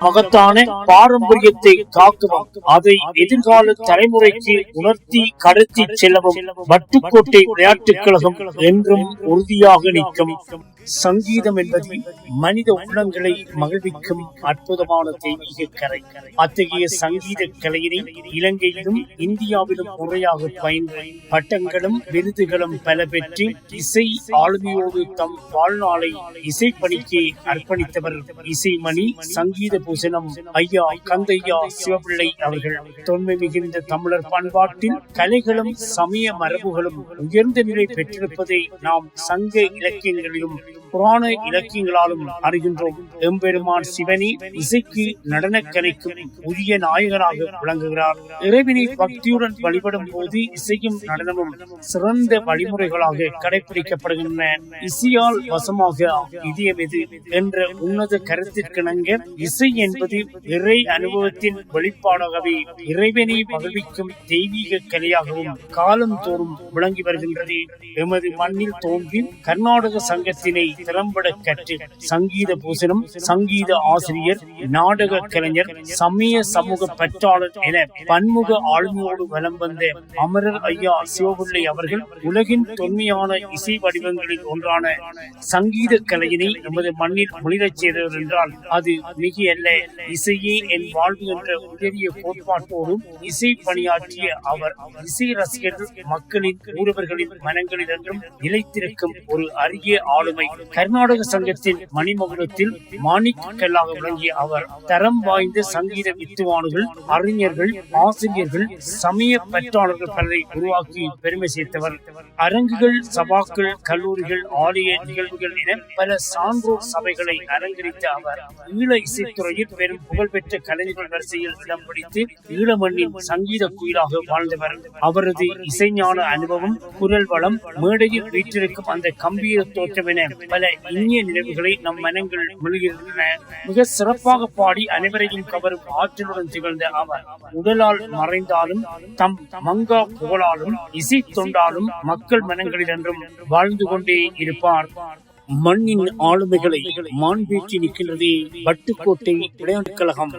மகத்தான பாரம்பரியத்தை காக்கவும் அதை எதிர்கால தலைமுறைக்கு உணர்த்தி கடத்தி செல்லவும் வட்டுக்கோட்டை விளையாட்டுக் கழகம் என்றும் உறுதியாக நிற்கும். சங்கீதம் என்பது மனித உள்ளங்களை மகிழ்விக்கும் அற்புதமான தெய்வீக கலை அத்தகைய சங்கீத கலையினை இலங்கையிலும் இந்தியாவிலும் முறையாக பயின்று பட்டங்களும் விருதுகளும் பல பெற்று இசை ஆளுமையோடு தம் வாழ்நாளை இசைப்பணிக்கு அர்ப்பணித்தவர் இசைமணி சங்கீத பூசணம் ஐயா கந்தையா சிவபிள்ளை அவர்கள். தொன்மை மிகுந்த தமிழர் பண்பாட்டில் கலைகளும் சமய மரபுகளும் உயர்ந்த நிலை பெற்றிருப்பதை நாம் சங்க இலக்கியங்களிலும் புராண இலக்கியங்களாலும் அறிகின்றோம். எம்பெருமான் சிவனி இசைக்கு நடனக் கலைக்கும் உரிய நாயகராக விளங்குகிறார். இறைவினை பக்தியுடன் வழிபடும் போது இசையும் நடனமும் சிறந்த வழிமுறைகளாக கடைபிடிக்கப்படுகின்றன இசையால் வசமாக இதயம் எது என்ற உன்னத கருத்திற்கிணங்க இசை என்பது இறை அனுபவத்தின் வெளிப்பாடாகவே இறைவனை மகிழ்விக்கும் தெய்வீக கலையாகவும் காலம் தோறும் விளங்கி வருகின்றது. எமது மண்ணில் தோன்றி கர்நாடக சங்கத்தினை திறம்பட கற்று சங்கீத பூசணம் சங்கீத ஆசிரியர் நாடக கலைஞர் சமய சமூக பற்றாளர் என பன்முக ஆளுமையோடு வலம் வந்த அமரர் ஐயா சிவபிள்ளை அவர்கள் உலகின் தொன்மையான இசை வடிவங்களில் ஒன்றான சங்கீத கலையினை நமது மண்ணில் முளிரச் செய்தவர் என்றால் அது மிக அல்ல இசையே என் வாழ்வு என்ற உயரிய கோட்பாட்டோடும் இசை பணியாற்றிய அவர் இசை ரசிகர்கள் மக்களின் ஊரவர்களின் மனங்களில் என்றும் நிலைத்திருக்கும் ஒரு அரிய ஆளுமை. கர்நாடக சங்கத்தின் மணிமகுடத்தில் மாணிக்க கல்லாக விளங்கிய அவர் தரம் வாய்ந்த சங்கீத வித்துவான்கள் அறிஞர்கள் ஆசிரியர்கள் சமய பற்றாளர்கள் பலரை உருவாக்கி பெருமை சேர்த்தவர். அரங்குகள் சபாக்கள் கல்லூரிகள் ஆலய நிகழ்வுகள் என பல சான்றோர் சபைகளை அலங்கரித்த அவர் ஈழ இசைத்துறையில் பெரும் புகழ்பெற்ற கலைஞர்கள் வரிசையில் இடம் பிடித்து ஈழ மண்ணின் சங்கீத குயிலாக வாழ்ந்தவர். அவரது இசைஞான அனுபவம் குரல் வளம் மேடையில் வீற்றிருக்கும் அந்த கம்பீர தோற்றம் என பல இனிய நினைவுகளை நம் மனங்கள் மொழிகின்றன. மிக சிறப்பாக பாடி அனைவரையும் கவரும் ஆற்றலுடன் திகழ்ந்த அவர் உடலால் மறைந்தாலும் தம் மங்கா புகழாலும் இசை தொண்டாலும் மக்கள் மனங்களில் என்றும் வாழ்ந்து கொண்டே இருப்பார். மண்ணின் ஆளுமைகளை மாண்பேற்றி நிற்கின்றதே வட்டுக்கோட்டை விளையாட்டுக் கழகம்.